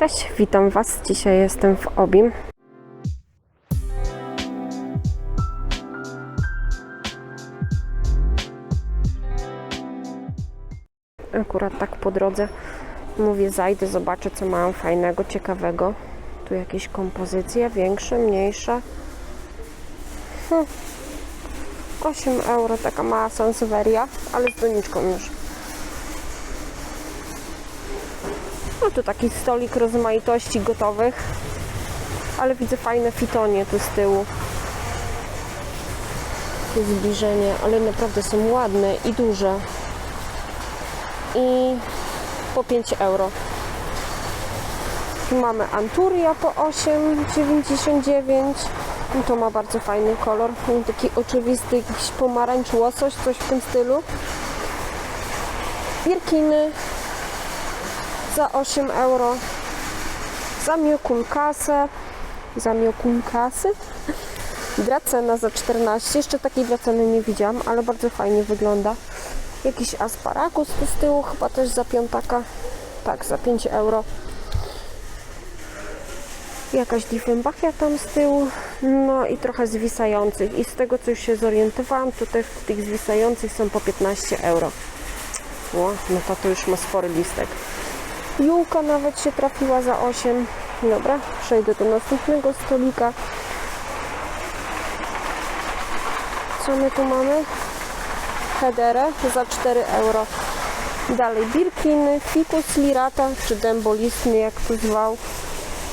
Cześć, witam Was. Dzisiaj jestem w Obim. Akurat tak po drodze mówię, zajdę, zobaczę co mają fajnego, ciekawego. Tu jakieś kompozycje, większe, mniejsze. Hm. 8 euro, taka mała Sansevieria, ale z doniczką już. No tu taki stolik rozmaitości gotowych. Ale widzę fajne fitonie tu z tyłu. Tu zbliżenie, ale naprawdę są ładne i duże. I po 5 euro. Tu mamy Anturia po 8,99. I To ma bardzo fajny kolor. Taki oczywisty, jakiś pomarańcz, łosoś, coś w tym stylu. Birkiny za 8 euro. Za miokulkasę. Za miokulkasy. Dracena za 14. Jeszcze takiej draceny nie widziałam, ale bardzo fajnie wygląda. Jakiś asparagus tu z tyłu, chyba też za piątaka. Tak, za 5 euro. Jakaś Diefenbachia tam z tyłu. No i trochę zwisających. I z tego co już się zorientowałam, to w tych zwisających są po 15 euro. O, no to to już ma spory listek. Jułka nawet się trafiła za 8. Dobra, przejdę do następnego stolika. Co my tu mamy? Hederę za 4 euro. Dalej Birkiny, Ficus lirata, czy dębolistny jak to zwał.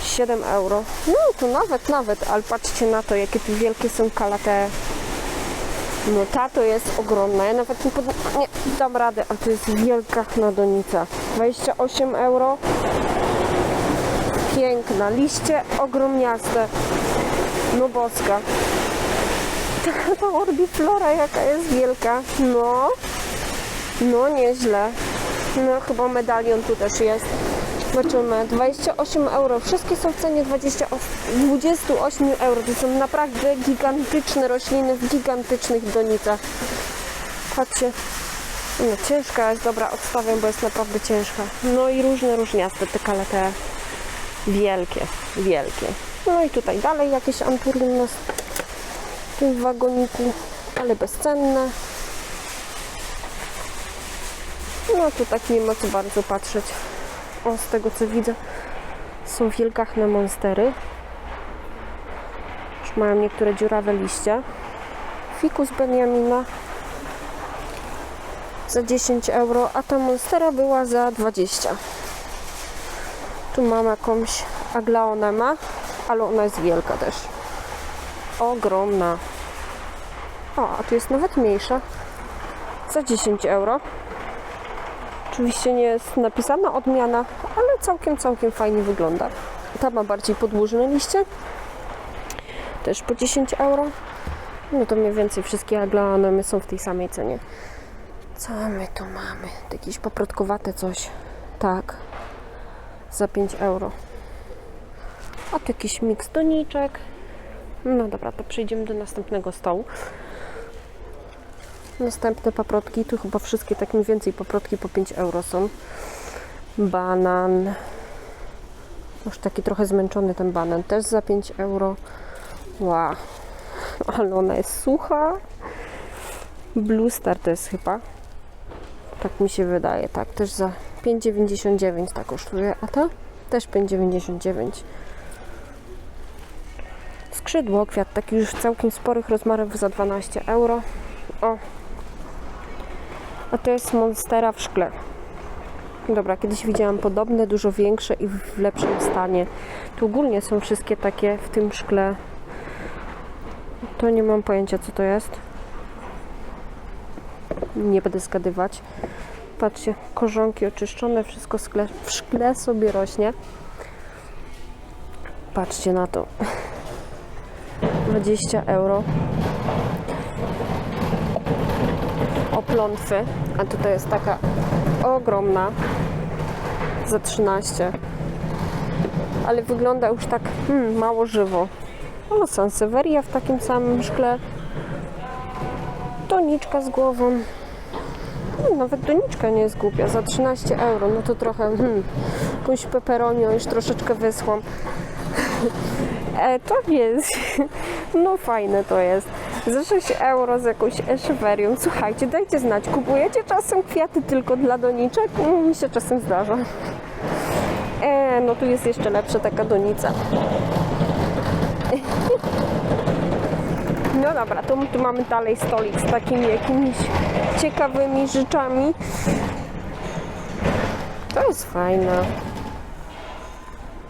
7 euro. No to nawet, nawet, ale patrzcie na to, jakie tu wielkie są kalate. No ta to jest ogromna. Ja nawet nie, pod... nie dam rady, a to jest wielka chnodonica. 28 euro. Piękna. Liście ogromniaste. No boska. Ta, ta orbiflora jaka jest wielka. No. No nieźle. No chyba medalion tu też jest. Zobaczymy. 28 euro. Wszystkie są w cenie 20, 28 euro. To są naprawdę gigantyczne rośliny w gigantycznych donicach. Patrzcie. No, ciężka jest, dobra, odstawiam, bo jest naprawdę ciężka. No i różne różniaste te kalete. Wielkie, wielkie. No i tutaj dalej jakieś anturium w tym wagoniku, ale bezcenne. No tu tak nie ma co bardzo patrzeć. O, z tego co widzę, są wielkachne monstery. Już mają niektóre dziurawe liście. Fikus Benjamina za 10 euro, a ta monstera była za 20. Tu mam jakąś aglaonema, ale ona jest wielka też. Ogromna. O, a tu jest nawet mniejsza. Za 10 euro. Oczywiście nie jest napisana odmiana, ale całkiem, całkiem fajnie wygląda. Ta ma bardziej podłużne liście. Też po 10 euro. No to mniej więcej wszystkie aglaonemy są w tej samej cenie. Co my tu mamy? Jakieś paprotkowate coś. Tak. Za 5 euro. A tu jakiś miks doniczek. No dobra, to przejdziemy do następnego stołu. Następne paprotki, tu chyba wszystkie tak mniej więcej paprotki po 5 euro są. Banan. Już taki trochę zmęczony ten banan, też za 5 euro. Wow, ale ona jest sucha. Blue Star to jest chyba. Tak mi się wydaje, tak, też za 5,99 tak kosztuje, a ta też 5,99. Skrzydło, kwiat taki już całkiem sporych rozmiarów za 12 euro. O, a to jest Monstera w szkle. Dobra, kiedyś widziałam podobne, dużo większe i w lepszym stanie. Tu ogólnie są wszystkie takie w tym szkle. To nie mam pojęcia, co to jest. Nie będę zgadywać. Patrzcie, korzonki oczyszczone, wszystko w szkle, sobie rośnie. Patrzcie na to. 20 euro. oplątwy, a tutaj jest taka ogromna za 13 ale wygląda już tak hmm, mało żywo o, Sansevieria w takim samym szkle doniczka z głową no, nawet doniczka nie jest głupia za 13 euro, no to trochę hmm, jakąś peperonią, już troszeczkę wyschłą. E, to jest, no fajne to jest. Za 6 euro z jakąś eszewerią. Słuchajcie, dajcie znać, kupujecie czasem kwiaty tylko dla doniczek? No, mi się czasem zdarza. E, no tu jest jeszcze lepsza taka donica. No dobra, to tu mamy dalej stolik z takimi jakimiś ciekawymi rzeczami. To jest fajne.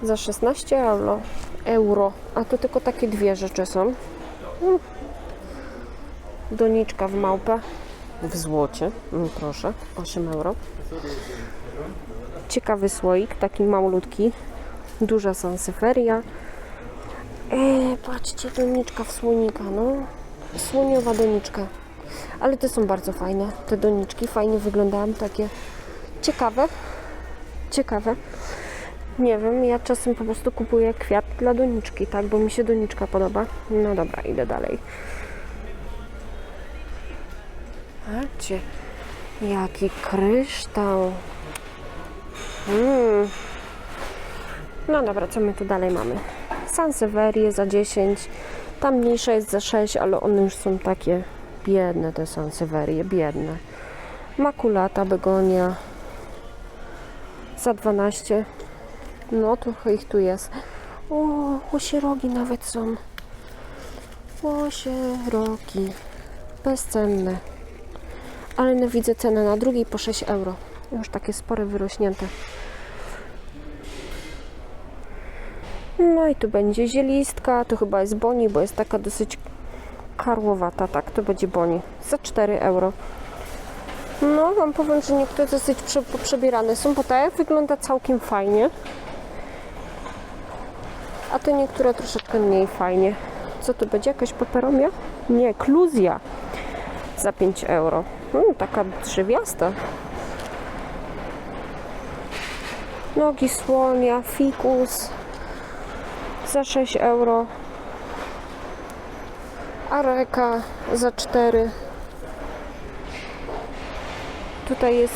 Za 16 euro. euro. A to tylko takie dwie rzeczy są. Mm. Doniczka w małpę. W złocie. Mm, Proszę. 8 euro. Ciekawy słoik, taki malutki. Duża sanseferia. Eee, patrzcie, doniczka w słonika, no. Słoniowa doniczka. Ale te są bardzo fajne, te doniczki. Fajnie wyglądają, takie ciekawe. Ciekawe. Nie wiem, ja czasem po prostu kupuję kwiat dla doniczki, tak, bo mi się doniczka podoba. No dobra, idę dalej. Patrzcie, jaki kryształ. Mm. No dobra, co my tu dalej mamy? Sanseverię za 10. Tam mniejsza jest za 6, ale one już są takie biedne, te Sanseverie, biedne. Makulata, begonia za 12. No, trochę ich tu jest. O, łosierogi nawet są. Łosierogi. Bezcenne. Ale no widzę cenę na drugi po 6 euro. Już takie spore, wyrośnięte. No i tu będzie zielistka, to chyba jest boni, bo jest taka dosyć karłowata, tak, to będzie boni. Za 4 euro. No, wam powiem, że niektóre dosyć prze, przebierane są, bo ta wygląda całkiem fajnie. A te niektóre troszeczkę mniej fajnie. Co to będzie? Jakaś peperomia? Nie, kluzja. Za 5 euro. Hmm, taka drzewiasta. Nogi słonia, fikus za 6 euro. Areka za 4. Tutaj jest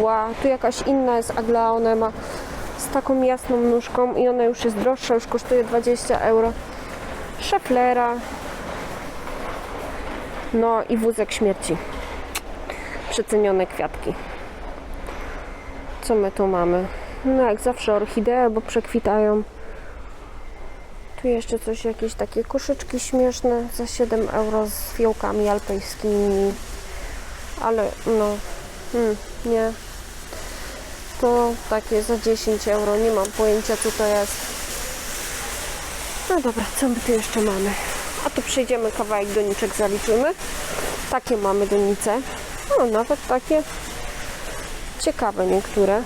ła, tu jakaś inna jest aglaonema z taką jasną nóżką i ona już jest droższa, już kosztuje 20 euro. Szeflera. No i wózek śmierci. Przecenione kwiatki. Co my tu mamy? No jak zawsze orchidee, bo przekwitają. Tu jeszcze coś, jakieś takie koszyczki śmieszne za 7 euro z fiołkami alpejskimi. Ale no, hmm, nie. To takie za 10 euro, nie mam pojęcia co to jest. No dobra, co my tu jeszcze mamy? A tu przejdziemy kawałek doniczek, zaliczymy. Takie mamy donice. No, nawet takie ciekawe niektóre.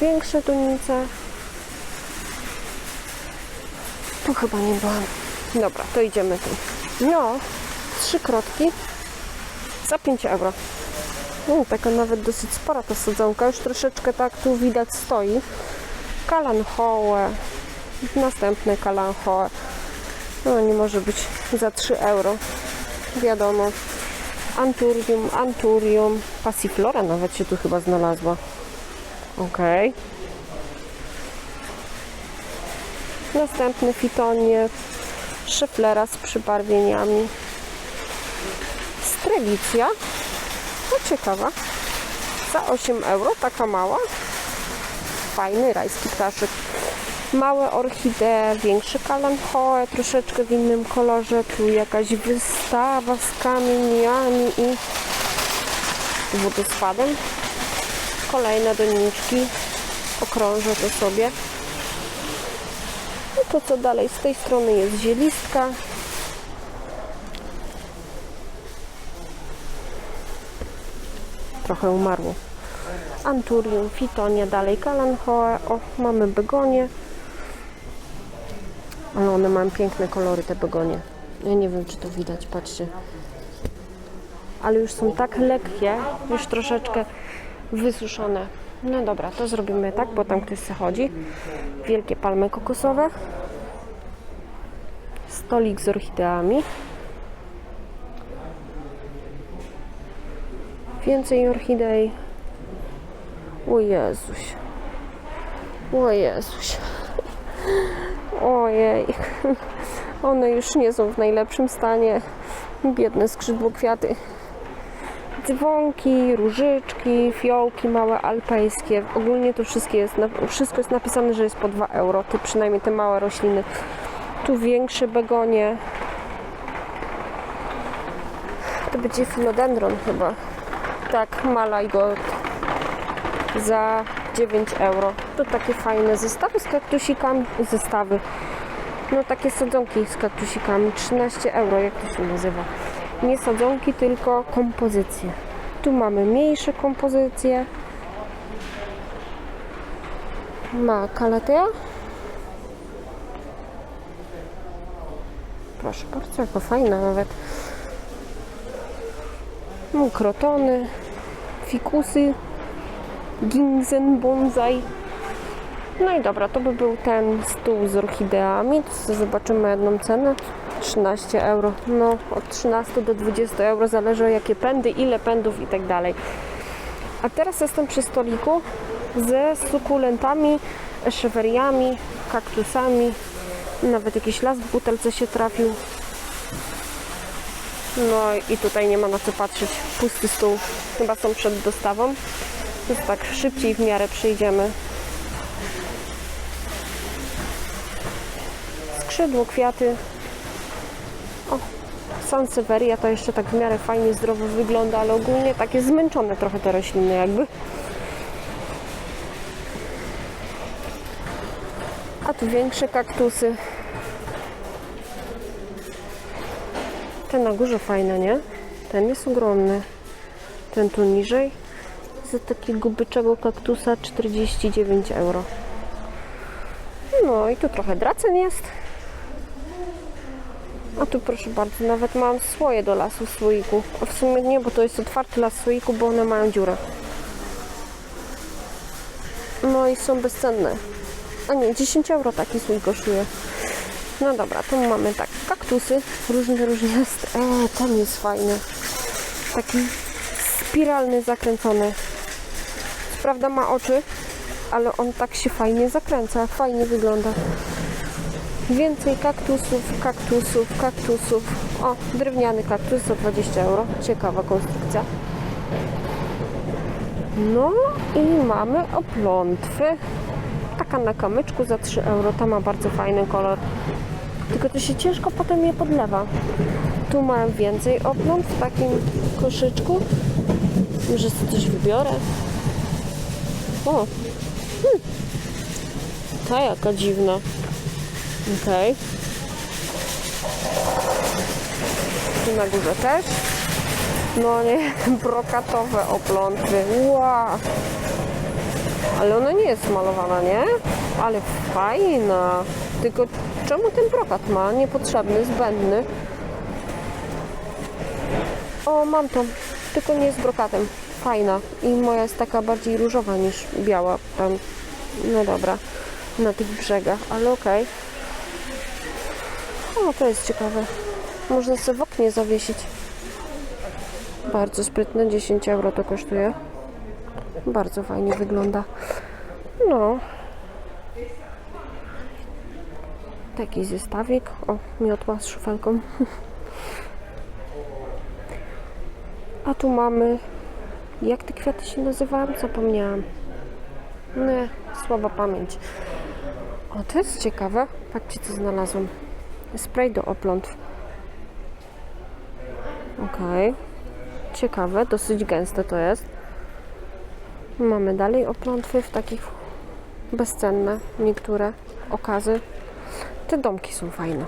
Większe donice. Tu chyba nie byłam. Dobra, to idziemy tu. No, trzy krotki za 5 euro. No, taka nawet dosyć spora ta sadzonka. Już troszeczkę tak tu widać stoi. Kalanchoe. Następne kalanchoe. No, nie może być za 3 euro. Wiadomo. Anturium, anturium. Passiflora nawet się tu chyba znalazła. Okej. Następne fitonie. Szyflera z przybarwieniami. Strelicja. No ciekawa. Za 8 euro, taka mała. Fajny rajski ptaszek. Małe orchidee, większy kalanchoe, troszeczkę w innym kolorze. Tu jakaś wystawa z kamieniami i wodospadem. Kolejne doniczki. Okrążę to sobie. No to co dalej? Z tej strony jest zielistka. Trochę umarło. Anturium, fitonia, dalej kalanchoe. O, mamy begonie. Ale one mają piękne kolory, te begonie. Ja nie wiem, czy to widać, patrzcie. Ale już są tak lekkie, już troszeczkę wysuszone. No dobra, to zrobimy tak, bo tam ktoś se chodzi. Wielkie palmy kokosowe. Stolik z orchideami. Więcej orchidei. O Jezuś. O Jezuś. Ojej. One już nie są w najlepszym stanie. Biedne skrzydło kwiaty. Dzwonki, różyczki, fiołki małe alpejskie. Ogólnie to wszystkie jest, wszystko jest napisane, że jest po 2 euro. Te, przynajmniej te małe rośliny. Tu większe begonie. To będzie filodendron chyba. Tak, malaj go za 9 euro. To takie fajne zestawy z kaktusikami. Zestawy. No takie sadzonki z kaktusikami. 13 euro, jak to się nazywa? Nie sadzonki, tylko kompozycje. Tu mamy mniejsze kompozycje. Ma kalatea. Proszę bardzo, jako fajna nawet. No, krotony, fikusy, ginseng, bonsai. No i dobra, to by był ten stół z orchideami. Zobaczymy jedną cenę. 13 euro. No, od 13 do 20 euro zależy o jakie pędy, ile pędów i tak dalej. A teraz jestem przy stoliku ze sukulentami, eszeweriami, kaktusami. Nawet jakiś las w butelce się trafił. No i tutaj nie ma na co patrzeć. Pusty stół. Chyba są przed dostawą. Więc tak szybciej w miarę przyjdziemy. Skrzydło, kwiaty. O, Sansevieria to jeszcze tak w miarę fajnie, zdrowo wygląda, ale ogólnie takie zmęczone trochę te rośliny jakby. A tu większe kaktusy. Ten na górze fajny, nie? Ten jest ogromny. Ten tu niżej. Za takiego byczego kaktusa 49 euro. No i tu trochę dracen jest. A tu proszę bardzo, nawet mam słoje do lasu słoiku. A w sumie nie, bo to jest otwarty las słoiku, bo one mają dziurę. No i są bezcenne. A nie, 10 euro taki słój kosztuje. No dobra, tu mamy tak, kaktusy, różne, różne. E, ten jest fajny. Taki spiralny, zakręcony. Co prawda ma oczy, ale on tak się fajnie zakręca, fajnie wygląda. Więcej kaktusów, kaktusów, kaktusów. O, drewniany kaktus za 20 euro. Ciekawa konstrukcja. No i mamy oplątwy. Taka na kamyczku za 3 euro. Ta ma bardzo fajny kolor. Tylko to się ciężko potem je podlewa. Tu mam więcej opląt w takim koszyczku. Może sobie coś wybiorę. O, hmm. ta jaka dziwna. Okej. Tu na górze też. No nie, brokatowe oplątwy. Wow. Ale ona nie jest malowana, nie? Ale fajna. Tylko czemu ten brokat ma? Niepotrzebny, zbędny. O, mam to. Tylko nie z brokatem. Fajna. I moja jest taka bardziej różowa niż biała. Tam. No dobra. Na tych brzegach, ale okej. O, to jest ciekawe. Można sobie w oknie zawiesić. Bardzo sprytne, 10 euro to kosztuje. Bardzo fajnie wygląda. No. Taki zestawik. O, miotła z szufelką. A tu mamy... Jak te kwiaty się nazywają? Zapomniałam. Nie, słaba pamięć. O, to jest ciekawe. Patrzcie, co znalazłam. Spray do oplątw. Okej. Ciekawe, dosyć gęste to jest. Mamy dalej oplątwy w takich bezcenne, niektóre okazy. Te domki są fajne.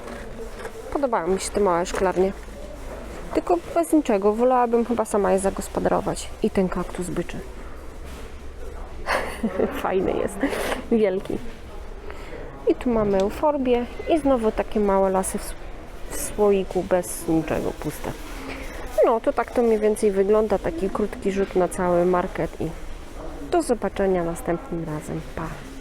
Podobają mi się te małe szklarnie. Tylko bez niczego. Wolałabym chyba sama je zagospodarować. I ten kaktus byczy. Fajny jest. Wielki. Tu mamy euforbię i znowu takie małe lasy w słoiku bez niczego, puste. No, to tak to mniej więcej wygląda. Taki krótki rzut na cały market i do zobaczenia następnym razem. Pa!